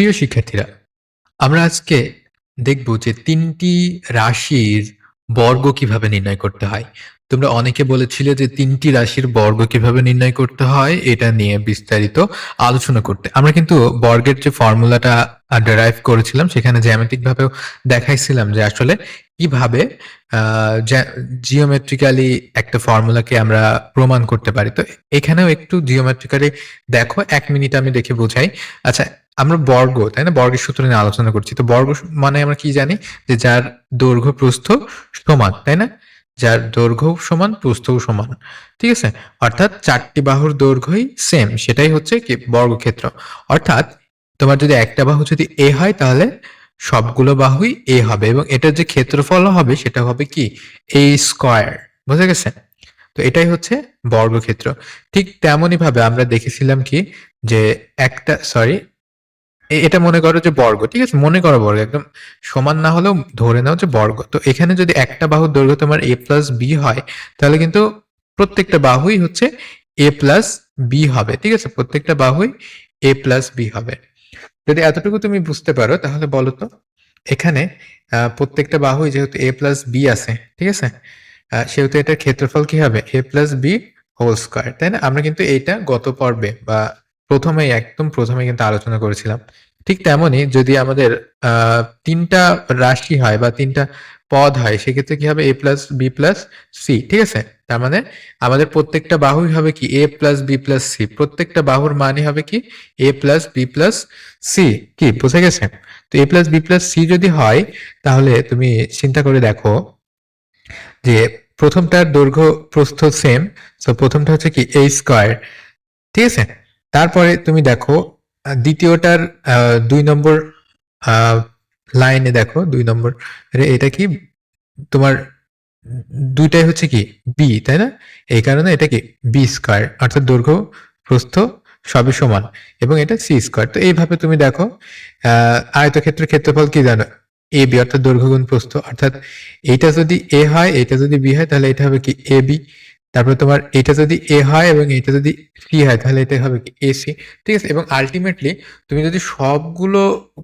প্রিয় শিক্ষার্থীরা, আমরা আজকে দেখব যে তিনটি রাশির বর্গ কীভাবে নির্ণয় করতে হয়। তোমরা অনেকে বলেছিলে যে তিনটি রাশির বর্গ কীভাবে নির্ণয় করতে হয়, এটা নিয়ে বিস্তারিত আলোচনা করতে। আমরা কিন্তু বর্গের যে ফর্মুলাটা ডেরাইভ করেছিলাম, সেখানে জ্যামিতিক ভাবেও দেখাইছিলাম যে আসলে কীভাবে জিওমেট্রিক্যালি একটা ফর্মুলাকে আমরা প্রমাণ করতে পারি। তো এখানেও একটু জিওমেট্রিক্যালি দেখো, এক মিনিট আমি দেখে বোঝাই। আচ্ছা আমরা বর্গ, তাই না? বর্গের সূত্র নিয়ে আলোচনা করছি। তো বর্গ মানে আমরা কি জানি? যে যার দৈর্ঘ্য প্রস্থ সমান, তাই না? যার দৈর্ঘ্য সমান, প্রস্থও সমান। ঠিক আছে? অর্থাৎ চারটি বাহুর দৈর্ঘ্যই সেম সেটাই হচ্ছে কি বর্গক্ষেত্র। অর্থাৎ তোমার যদি একটা বাহু যদি এ হয়, তাহলে সবগুলো বাহুই এ হবে এবং এটার যে ক্ষেত্রফল হবে, সেটা হবে কি? এ স্কয়ার বুঝা গেছে? তো এটাই হচ্ছে বর্গক্ষেত্র। ঠিক তেমনই ভাবে আমরা দেখেছিলাম কি? যে একটা সরি এটা মনে করো যে বর্গ, ঠিক আছে? মনে করো বর্গ, একদম সমান না হলেও ধরে নাও যে বর্গ। তো এখানে যদি একটা বাহুর দৈর্ঘ্য তোমার এ প্লাস বি হয়, তাহলে কিন্তু প্রত্যেকটা বাহুই হচ্ছে এ প্লাস বি হবে, ঠিক আছে? প্রত্যেকটা বাহুই এ প্লাস বি হবে। যদি এতটুকু তুমি বুঝতে পারো, তাহলে বলো তো, এখানে প্রত্যেকটা বাহুই যেহেতু এ প্লাস বি আছে, ঠিক আছে? সেহেতু এটার ক্ষেত্রফল কি হবে? A plus B whole square তাই না? আমরা কিন্তু এইটা গত পর্বে বা প্রথমেই, একদম প্রথমে কিন্তু আলোচনা করেছিলাম। ঠিক তেমনি যদি আমাদের তিনটা রাশি হয় বা তিনটা পদ হয়, সেক্ষেত্রে কি হবে? A plus B plus C ঠিক আছে? তার মানে আমাদের প্রত্যেকটা বাহুই হবে কি? A plus B plus C প্রত্যেকটা বাহুর মানই হবে কি? A plus B plus C কি? বুঝে গেছে তো A plus B plus C যদি হয়, তাহলে তুমি চিন্তা করে দেখো যে প্রথমটার দৈর্ঘ্য প্রস্থ সেম তো প্রথমটা হচ্ছে কি এ স্কোয়ার ঠিক আছে? তারপরে তুমি দেখো দ্বিতীয়টার দুই নম্বর লাইনে দেখো, দুই নম্বর এটা কি? তোমার দুইটাই হচ্ছে কি? বি তাই না? এই কারণে এটা কি? বি স্কোয়ার অর্থাৎ দৈর্ঘ্য, প্রস্থ, সবই সমান, এবং এটা সি স্কোয়ার তো এইভাবে তুমি দেখো আয়তক্ষেত্রের ক্ষেত্রফল কি জানো? এ বি অর্থাৎ দৈর্ঘ্য গুণ প্রস্থ। অর্থাৎ এইটা যদি এ হয় এটা যদি বি হয়, তাহলে এটা হবে কি? এ বি তারপরে তোমার এটা যদি এ হয় এবং এটা যদি সি হয়, তাহলে এটা হবে কি? এ সি ঠিক আছে? এবং আলটিমেটলি তুমি যদি সবগুলো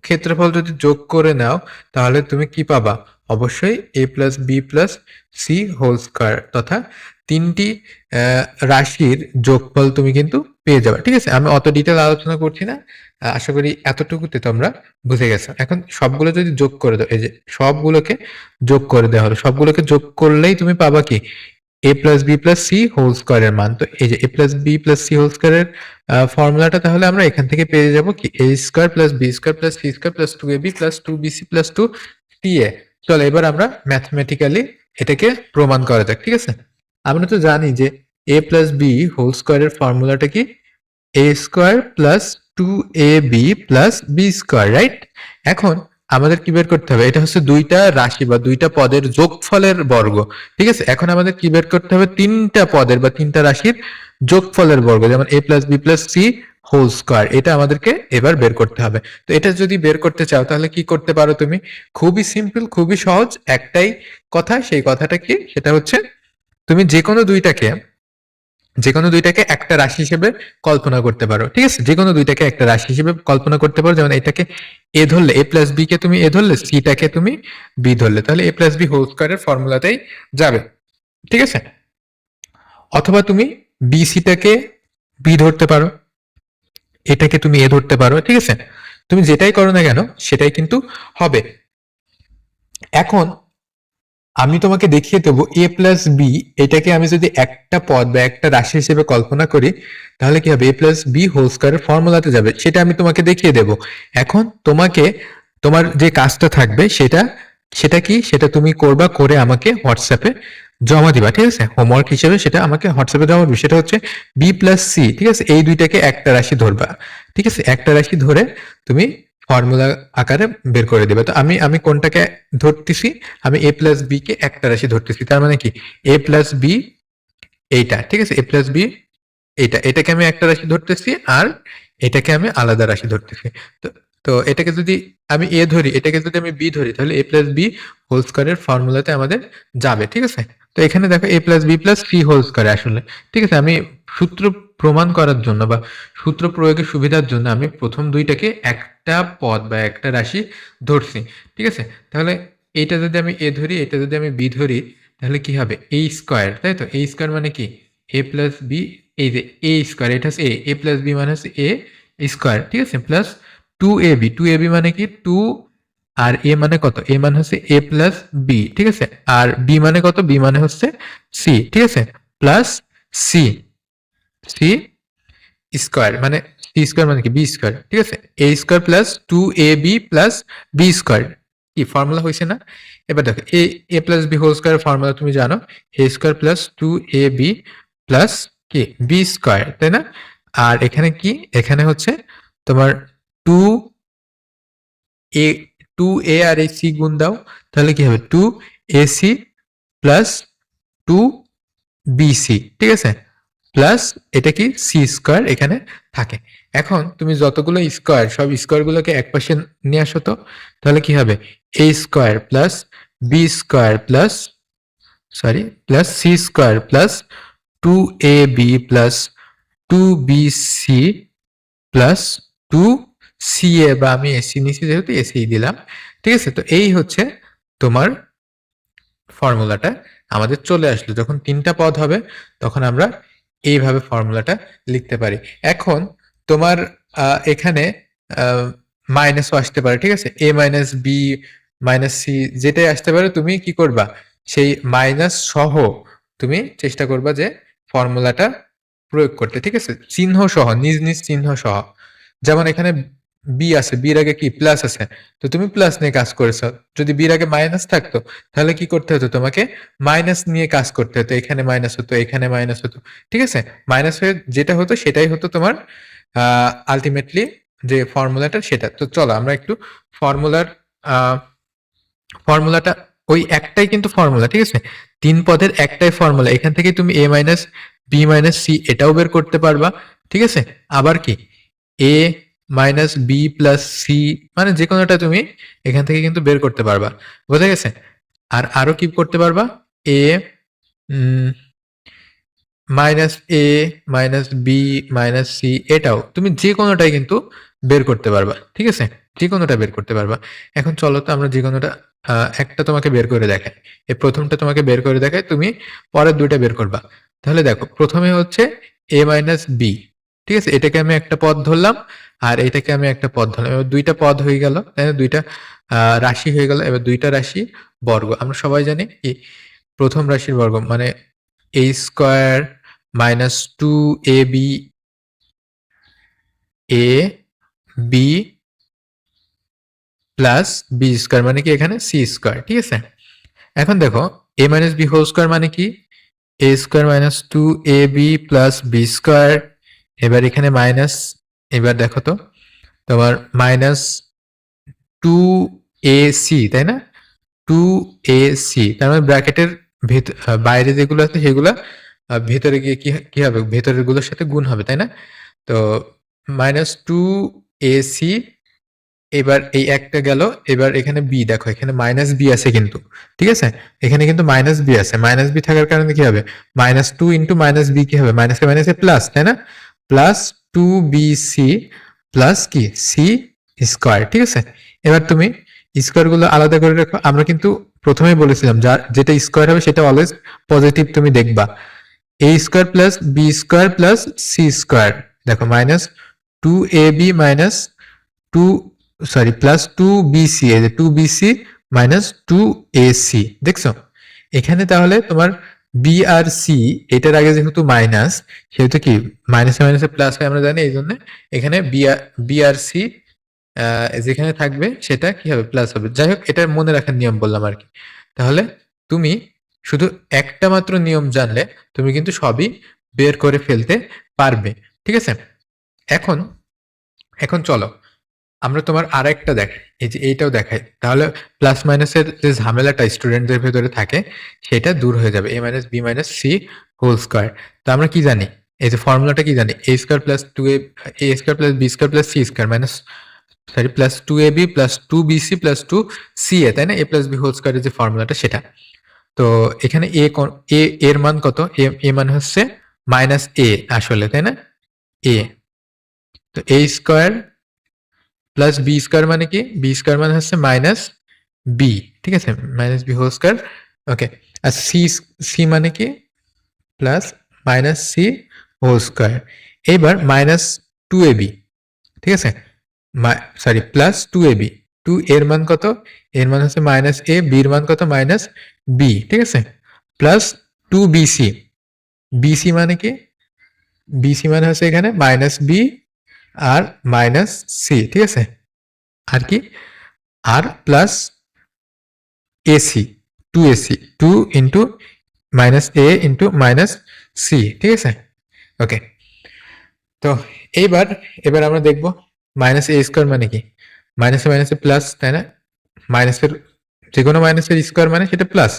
ক্ষেত্রফল যদি যোগ করে নাও, তাহলে তুমি কি পাবা? অবশ্যই A plus B plus C whole square তথা তিনটি রাশির যোগফল তুমি কিন্তু পেয়ে যাবে, ঠিক আছে? আমি অত ডিটেল আলোচনা করছি না আশা করি এতটুকুতে তোমরা বুঝে গেছো। এখন সবগুলো যদি যোগ করে দাও, এই যে সবগুলোকে যোগ করে দেওয়া হলো, সবগুলোকে যোগ করলেই তুমি পাবা কি? A plus B plus C whole স্কোয়ারের মান। তো এই যে A plus B plus C whole স্কোয়ারের ফর্মুলাটা তাহলে আমরা এখান থেকে পেয়ে যাব কি? A square plus B square plus C square plus two A B plus two B C plus two C A চলো এবার আমরা ম্যাথমেটিক্যালি এটাকে প্রমাণ করা যাক, ঠিক আছে? আমরা তো জানি যে এ প্লাস বি হোল স্কোয়ারের ফর্মুলাটা কি? A square plus two A B plus B square right এখন আমাদের কি বের করতে হবে? এটা হচ্ছে দুইটা রাশি বা দুইটা পদের যোগফলের বর্গ, ঠিক আছে? এখন আমাদের কি বের করতে হবে? তিনটা পদের বা তিনটা রাশির যোগফলের বর্গ, যেমন A plus B plus C whole square এটা আমাদেরকে এবার বের করতে হবে। তো এটা যদি বের করতে চাও, তাহলে কি করতে পারো তুমি? খুবই সিম্পল খুবই সহজ একটাই কথা, সেই কথাটা কি? সেটা হচ্ছে, তুমি যে কোনো দুইটাকে যে কোনো দুইটাকে একটা রাশি হিসেবে কল্পনা করতে পারো, ঠিক আছে? যে কোনো দুইটাকে একটা রাশি হিসেবে কল্পনা করতে পারো, যেমন এটাকে এ ধরলে, এ প্লাস বি কে তুমি এ ধরলে সিটাকে তুমি বি ধরলে, তাহলে এ প্লাস বি হোল স্কোয়ারের ফর্মুলাতেই যাবে, ঠিক আছে? অথবা তুমি বি সিটাকে বি ধরতে পারো, এটাকে তুমি এ ধরতে পারো, ঠিক আছে? তুমি যেটাই করো না কেন, সেটাই কিন্তু হবে। এখন আমি তোমাকে দেখিয়ে দেবো এ প্লাস বি এটাকে আমি যদি একটা পদ বা একটা রাশি হিসেবে কল্পনা করি, তাহলে কি হবে? এ প্লাস বি হোল স্কোয়ারের ফর্মুলাতে যাবে। সেটা আমি তোমাকে দেখিয়ে দেব। এখন তোমাকে, তোমার যে কাজটা থাকবে সেটা সেটা কি? সেটা তুমি করবা করে আমাকে হোয়াটসঅ্যাপে জমা দিবা, ঠিক আছে? হোমওয়ার্ক হিসেবে সেটা আমাকে হোয়াটসঅ্যাপে জমা দিবে। সেটা হচ্ছে বি প্লাস সি ঠিক আছে? এই দুইটাকে একটা রাশি ধরবা। ঠিক আছে? একটা রাশি ধরে তুমি ফর্মুলা আকারে বের করে দেবে। তো আমি আমি কোনটাকে ধরতেছি? আমি এ প্লাস বি কে একটা রাশি ধরতেছি। তার মানে কি? এ প্লাস বি এইটা, ঠিক আছে? এ প্লাস বি এইটা। এটাকে আমি একটা রাশি ধরতেছি আর এটাকে আমি আলাদা রাশি ধরতেছি। তো তো এটাকে যদি আমি এ ধরি, এটাকে যদি আমি বি ধরি, তাহলে এ প্লাস বি হোল স্কোয়ারের ফর্মুলাতে আমাদের যাবে, ঠিক আছে? তো এখানে দেখো A plus B plus C whole square আসলে, ঠিক আছে? আমি সূত্র প্রমাণ করার জন্য বা সূত্র প্রয়োগের সুবিধার জন্য আমি প্রথম দুইটাকে একটা পদ বা একটা রাশি ধরছি, ঠিক আছে? তাহলে এইটা যদি আমি এ ধরি, এটা যদি আমি বি ধরি, তাহলে কি হবে? এ স্কোয়ার, তাই তো? এ স্কোয়ার মানে কি? এ প্লাস বি, এই যে এ স্কোয়ার, এটা হচ্ছে এ এ প্লাস বি মানে হচ্ছে এ স্কোয়ার, ঠিক আছে? Plus two A B, two A B মানে কি? টু আর এ মানে কত? এ মানে হচ্ছে এ প্লাস বি, ঠিক আছে? আর বি মানে কত? বি মানে হচ্ছে সি, ঠিক আছে? প্লাস সি সি স্কোয়ার মানে সি স্কোয়ার মানে কি? বি স্কোয়ার ঠিক আছে? A square plus two A B plus B square কি ফর্মুলা হয়েছে না? এবার দেখো A A plus B whole square formula তুমি জানো A square plus two A B plus কি? বি স্কোয়ার তাই না? আর এখানে কি? এখানে হচ্ছে তোমার টু এ টু এ আর এ সি গুণ দাও, তাহলে কি হবে? Two A C plus two BC ঠিক আছে? প্লাস এটা কি সি স্কোয়ার এখানে থাকে। এখন তুমি যতগুলো স্কোয়ার সব স্কোয়ারগুলোকে এক পাশে নিয়ে আসো তো। তাহলে কি হবে? A square plus B square plus sorry plus C square plus two A B plus two B C plus two C A বা আমি এসি নিচে যেহেতু এসি দিলাম। ঠিক আছে? তো এই হচ্ছে তোমার ফর্মুলাটা আমাদের চলে আসলো। যখন তিনটা পদ হবে, তখন আমরা এইভাবে ফর্মুলাটা লিখতে পারি। এখন তোমার এখানে মাইনাসও আসতে পারে, ঠিক আছে? A minus B minus C যেটাই আসতে পারে, তুমি কি করবা? সেই মাইনাস সহ তুমি চেষ্টা করবা যে ফর্মুলাটা প্রয়োগ করতে, ঠিক আছে? চিহ্ন সহ, নিজ নিজ চিহ্ন সহ। যেমন এখানে বি আছে বির আগে কি? প্লাস আছে। তো তুমি প্লাস নিয়ে কাজ করেছ। যদি বির আগে মাইনাস থাকতো, তাহলে কি করতে হতো তোমাকে? মাইনাস নিয়ে কাজ করতে হতো। এখানে মাইনাস হতো, এখানে মাইনাস হতো। ঠিক আছে? মাইনাস হয়ে যেটা হতো, সেটাই হতো তোমার আলটিমেটলি যে ফর্মুলাটা সেটা। তো চলো, আমরা একটু ফর্মুলার ফর্মুলাটা ওই একটাই কিন্তু ফর্মুলা ঠিক আছে? তিন পদের একটাই ফর্মুলা এখান থেকে তুমি A minus B minus C এটাও বের করতে পারবা। ঠিক আছে? আবার কি? A minus B plus C মানে যে কোনোটা তুমি এখান থেকে কিন্তু বের করতে পারবা। বোঝা গেছে? আর আরও কি করতে পারবা? A minus A minus B minus C এটাও তুমি যে কোনোটাই কিন্তু বের করতে পারবা, ঠিক আছে? যে কোনোটা বের করতে পারবা। এখন চলো তো আমরা যে কোনোটা একটা তোমাকে বের করে দেখাই। এই প্রথমটা তোমাকে বের করে দেখাই, তুমি পরের দুইটা বের করবা। তাহলে দেখো, প্রথমে হচ্ছে এ মাইনাস বি ঠিক আছে? এটাকে আমি একটা পদ ধরলাম আর এটাকে আমি একটা পদ ধরলাম। এবার দুইটা পদ হয়ে গেল, তাই না? দুইটা রাশি হয়ে গেল। এবার দুইটা রাশি বর্গ। আমরা সবাই জানি কি প্রথম রাশির বর্গ মানে A square minus two A B A B plus B square মানে কি এখানে? সি স্কোয়ার ঠিক আছে? এখন দেখো A minus B whole square মানে কি? A square minus two A B plus B square এবার এখানে মাইনাস এবার দেখো তো, তোমার মাইনাস টু এ সি তাই না? টু এ সি তার মানে ব্র্যাকেটের বাইরে যেগুলো আছে সেগুলো ভেতরে গিয়ে কি হবে? ভেতরেরগুলোর সাথে গুণ হবে, তাই না? তো মাইনাস টু এ সি এবার এই একটা গেল, এবার এখানে বি দেখো এখানে মাইনাস বি আছে কিন্তু, ঠিক আছে? এখানে কিন্তু মাইনাস বি আছে মাইনাস বি থাকার কারণে কি হবে? Minus two into minus B কি হবে? মাইনাস মাইনাস এ প্লাস তাই না? Plus two B C plus কি? সি স্কোয়ার ঠিক আছে? এবার তুমি স্কোয়ারগুলো আলাদা করে রাখো। আমরা কিন্তু প্রথমেই বলেছিলাম যা যেটা স্কোয়ার হবে সেটা অলওয়েজ পজিটিভ তুমি দেখবা। A square plus B square plus C square দেখো minus two A B minus two sorry plus two BC এই যে two BC minus two A C দেখছ? এখানে তাহলে তোমার বি আর সি এটার আগে যেহেতু মাইনাস সেহেতু কি? মাইনাসে মাইনাসে প্লাস হয়, আমরা জানি এই জন্য এখানে বি আর সি যেখানে থাকবে, সেটা কি হবে? প্লাস হবে। যাই হোক এটা মনে রাখার নিয়ম বললাম আর কি। তাহলে তুমি শুধু একটা মাত্র নিয়ম জানলে, তুমি কিন্তু সবই বের করে ফেলতে পারবে। ঠিক আছে? এখন এখন চলো। আমরা তোমার আর একটা দেখাই এই যে এইটাও দেখাই। তাহলে প্লাস মাইনাসের যে ঝামেলাটা স্টুডেন্টদের ভেতরে থাকে, সেটা দূর হয়ে যাবে A minus B minus C whole square তো আমরা কি জানি? এই যে ফর্মুলাটা কি জানি? A square plus two A A square plus B square plus C square minus sorry plus two A B plus two B C plus two C A তাই না? এ প্লাস বি হোল স্কোয়ারের যে ফর্মুলাটা সেটা। তো এখানে এ এ এর মান কত? এ এ মান হচ্ছে মাইনাস এ আসলে, তাই না? এ তো A square plus B square মানে কি? বি স্কোয়ার মানে হচ্ছে মাইনাস বি ঠিক আছে? Minus B whole square okay আর সি সি মানে কি? Plus minus C whole square এইবার মাইনাস টু এ বি ঠিক আছে? Sorry plus two A B two এর মান কত? এর মান হচ্ছে মাইনাস এ বির মান কত? মাইনাস বি ঠিক আছে? প্লাস টু বিসি বিসি মানে কি? বিসি মানে হচ্ছে এখানে মাইনাস বি আর মাইনাস সি ঠিক আছে? আর কি? আর plus AC two AC two into minus A into minus C ঠিক আছে? ওকে তো এইবার, এবার আমরা দেখব মাইনাস এ স্কোয়ার মানে কি? মাইনাসে মাইনাসে প্লাস তাই না? মাইনাসের যে কোনো মাইনাসের স্কোয়ার মানে সেটা প্লাস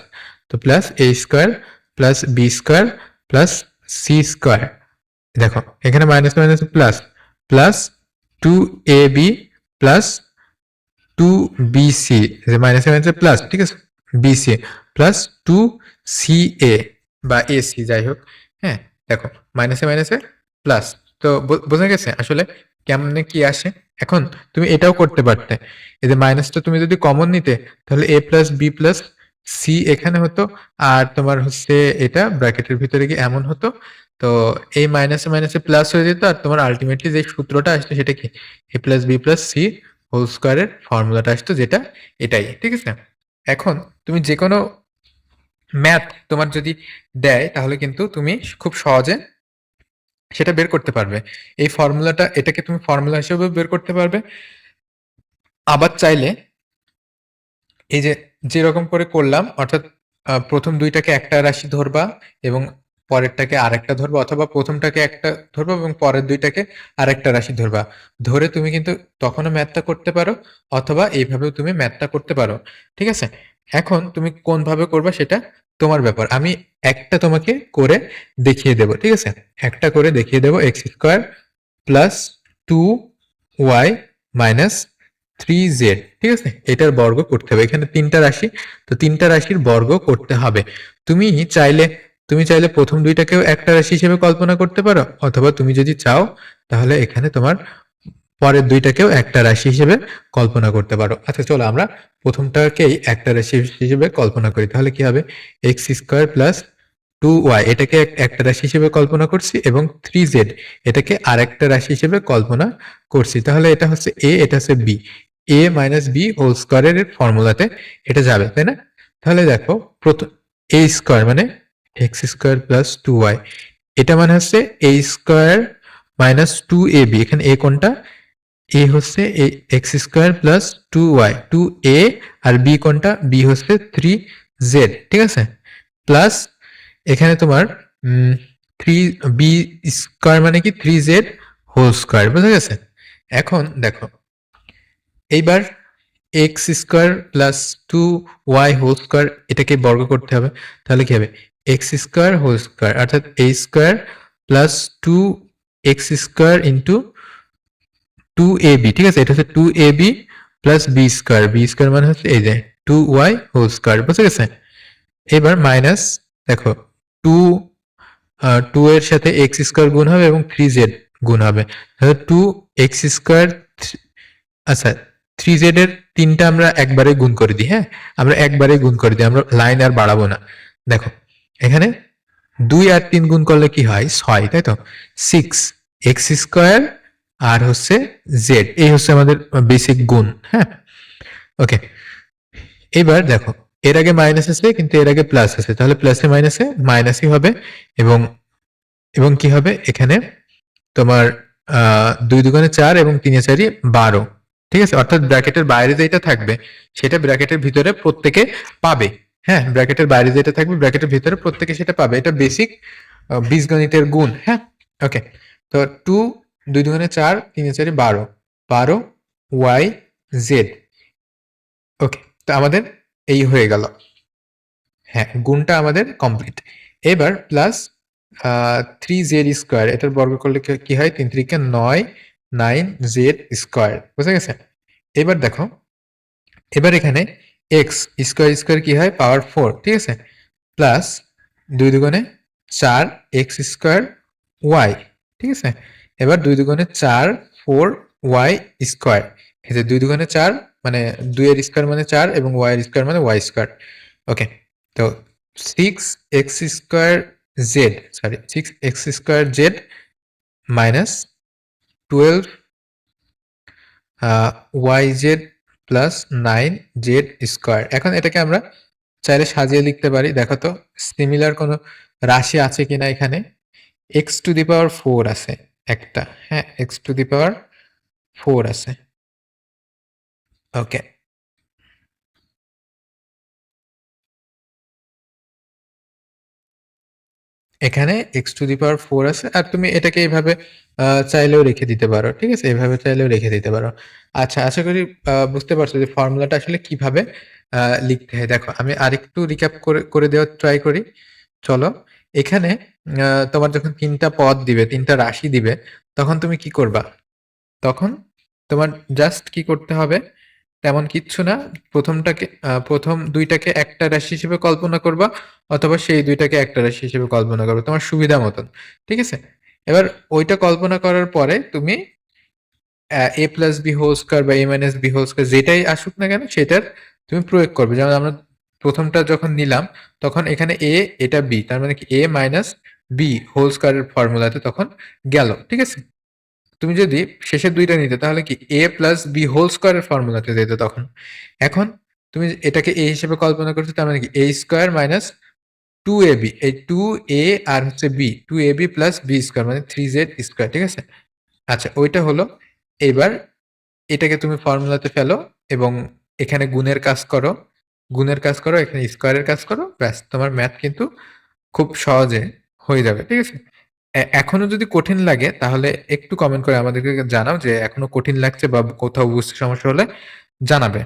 তো plus A square plus B square plus C square দেখো, এখানে minus minus plus plus two A B plus two B C মাইনাসে প্লাস ঠিক আছে? B C plus two C A বা এ সি যাই হোক হ্যাঁ দেখো মাইনাসে মাইনাসে প্লাস তো বোঝা গেছে আসলে কেমনে কি আসে? এখন তুমি এটাও করতে পারতে। এই যে মাইনাসটা তুমি যদি কমন নিতে, তাহলে A plus B plus C এখানে হতো, আর তোমার হচ্ছে এটা ব্র্যাকেটের ভিতরে গিয়ে এমন হতো। তো এই মাইনাসে মাইনাসে প্লাস হয়ে যেত, আর তোমার আলটিমেটলি যে সূত্রটা আসতো সেটা কি? A plus B plus C whole স্কোয়ারের ফর্মুলাটা আসতো যেটা এটাই, ঠিক আছে? এখন তুমি যে কোনো ম্যাথ তোমার যদি দেয়, তাহলে কিন্তু তুমি খুব সহজে সেটা বের করতে পারবে। এই ফর্মুলাটা এটাকে তুমি ফর্মুলা হিসেবে বের করতে পারবে। আবার চাইলে এই যে যেরকম করে করলাম, অর্থাৎ প্রথম দুইটাকে একটা রাশি ধরবা এবং পরেরটাকে আরেকটা ধরবা অথবা প্রথমটাকে একটা ধরবা এবং পরের দুইটাকে আরেকটা রাশি ধরবা। ধরে তুমি কিন্তু তখনও ম্যাথটা করতে পারো অথবা এইভাবেও তুমি ম্যাথটা করতে পারো। ঠিক আছে? এখন তুমি কোনভাবে করবা সেটা তোমার ব্যাপার। আমি একটা তোমাকে করে দেখিয়ে দেবো। ঠিক আছে? একটা করে দেখিয়ে দেবো X square plus two Y minus three Z ঠিক আছে? এটার বর্গ করতে হবে। এখানে তিনটা রাশি, তো তিনটা রাশির বর্গ করতে হবে। তুমি চাইলে তুমি চাইলে প্রথম দুইটাকেও একটা রাশি হিসেবে কল্পনা করতে পারো, অথবা তুমি যদি চাও, তাহলে এখানে তোমার পরের দুইটাকেও একটা রাশি হিসেবে কল্পনা করতে পারো। আচ্ছা চলো আমরা প্রথমটাকেই একটা রাশি হিসেবে কল্পনা করি। তাহলে কি হবে? X square plus two Y এটাকে এক- একটা রাশি হিসেবে কল্পনা করছি, এবং থ্রি জেড এটাকে আরেকটা রাশি হিসেবে কল্পনা করছি। তাহলে এটা হচ্ছে এ এটা হচ্ছে B A minus B whole স্কোয়ারের ফর্মুলাতে এটা যাবে, তাই না? তাহলে দেখো প্রথম এ স্কোয়ার মানে X square plus two Y এটা মানে হচ্ছে A square minus two A B এখানে এ কোনটা? এ হচ্ছে X square plus two Y two A R B কোনটা? বি হচ্ছে থ্রি জেড ঠিক আছে? প্লাস এখানে তোমার থ্রি বি স্কোয়ার মানে কি? থ্রি জেড হোল স্কোয়ার বুঝা গেছে? এখন দেখো এইবার X square plus two Y whole square এটাকে বর্গ করতে হবে, তাহলে কি হবে? এক্স স্কোয়ার হোল স্কোয়ার অর্থাৎ A square plus two X square into two A B ঠিক আছে? এটা হচ্ছে two A B plus B square B square মানে হচ্ছে এই যে টু ওয়াই হোল স্কোয়ার বুঝে গেছে এবার মাইনাস দেখো টু টু এর সাথে এক্স স্কোয়ার গুণ হবে এবং থ্রি জেড গুণ হবে। টু এক্স স্কোয়ার আচ্ছা থ্রি জেড এর তিনটা আমরা একবারে গুণ করে দিই হ্যাঁ? আমরা একবারে গুণ করে দিই, আমরা লাইন আর বাড়াবো না। দেখো, এখানে দুই আর তিন গুণ করলে কি হয়? ছয়, তাই তো? সিক্স, এক্স স্কোয়ার আর হচ্ছে জেড, এই হচ্ছে আমাদের বেসিক গুণ হ্যাঁ? ওকে, এবার দেখো, এর আগে মাইনাস আছে কিন্তু এর আগে প্লাস আছে। তাহলে প্লাসে মাইনাসে, মাইনাসই হবে, এবং এবং কি হবে? এখানে তোমার দুই দুগুণে চার এবং তিনে চারি বারো। ঠিক আছে? অর্থাৎ ব্র্যাকেটের বাইরে যেটা থাকবে, সেটা ব্র্যাকেটের ভিতরে প্রত্যেকে পাবে। হ্যাঁ? ব্র্যাকেটের বাইরে যেটা থাকবে ব্র্যাকেটের ভিতরে প্রত্যেকে সেটা পাবে। এটা বেসিক বীজগণিতের গুণ। হ্যাঁ? ওকে তো টু দুই দুগুণে চার, তিনে চারি বারো। বারো ওয়াই জেড ওকে তো আমাদের এই হয়ে গেল। হ্যাঁ গুণটা আমাদের কমপ্লিট এবার প্লাস থ্রি জেড স্কোয়ার এটার বর্গ করলে কি- হয়? তিন তিরিকে নয় নাইন জেড স্কোয়ার বুঝা গেছে? এবার দেখো, এবার এখানে এক্স স্কোয়ার স্কোয়ার কি হয়? পাওয়ার ফোর ঠিক আছে? প্লাস দুই দুগুণে চার এক্স স্কোয়ার ওয়াই ঠিক আছে? এবার দুই দুগুণে চার ফোর ওয়াই স্কোয়ার যে দুই দুগুণে চার মানে দুইয়ের স্কোয়ার মানে চার এবং ওয়াই এর স্কোয়ার মানে ওয়াই স্কোয়ার ওকে তো six X square Z sorry six X square Z minus twelve Y Z plus nine Z square এখন এটাকে আমরা চাইলে সাজিয়ে লিখতে পারি। দেখো তো সিমিলার কোনো রাশি আছে কিনা এখানে? X to the power four আছে একটা। হ্যাঁ X to the power four আছে। ওকে এখানে X to the power four আছে, আর তুমি এটাকে এইভাবে চাইলেও রেখে দিতে পারো, ঠিক আছে? এইভাবে চাইলেও রেখে দিতে পারো। আচ্ছা আশা করি বুঝতে পারছ যে ফর্মুলাটা আসলে কীভাবে লিখতে হয়। দেখো, আমি আরেকটু রিক্যাপ করে করে দেওয়ার ট্রাই করি। চলো, এখানে তোমার যখন তিনটা পদ দিবে, তিনটা রাশি দিবে, তখন তুমি কি করবা? তখন তোমার জাস্ট কি করতে হবে? তেমন কিচ্ছু না। প্রথমটাকে প্রথম দুইটাকে একটা রাশি হিসেবে কল্পনা করবা অথবা সেই দুইটাকে একটা রাশি হিসেবে কল্পনা করবে, তোমার সুবিধা মতন। ঠিক আছে? এবার ওইটা কল্পনা করার পরে তুমি A plus B whole square বা A minus B whole square যেটাই আসুক না কেন সেটার তুমি প্রয়োগ করবে। যেমন আমরা প্রথমটা যখন নিলাম, তখন এখানে এ এটা বি তার মানে কি এ মাইনাস বি হোল স্কোয়ারের ফর্মুলাতে তখন গেল। ঠিক আছে? তুমি যদি শেষের দুইটা নিতে, তাহলে কি এ প্লাস বি হোল স্কোয়ারের ফর্মুলাতে যেত তখন? এখন তুমি এটাকে এ হিসেবে কল্পনা করছ, তার মানে কি? A square minus two A B এই টু এ আর হচ্ছে B two A B plus B square মানে থ্রি জেড স্কোয়ার ঠিক আছে? আচ্ছা ওইটা হলো, এবার এটাকে তুমি ফর্মুলাতে ফেলো এবং এখানে গুণের কাজ করো, গুণের কাজ করো, এখানে স্কোয়ারের কাজ করো, ব্যাস, তোমার ম্যাথ কিন্তু খুব সহজে হয়ে যাবে, ঠিক আছে? এখনও যদি কঠিন লাগে, তাহলে একটু কমেন্ট করে আমাদেরকে জানাও যে এখনও কঠিন লাগছে বা কোথাও বুঝতে সমস্যা হলে জানাবে।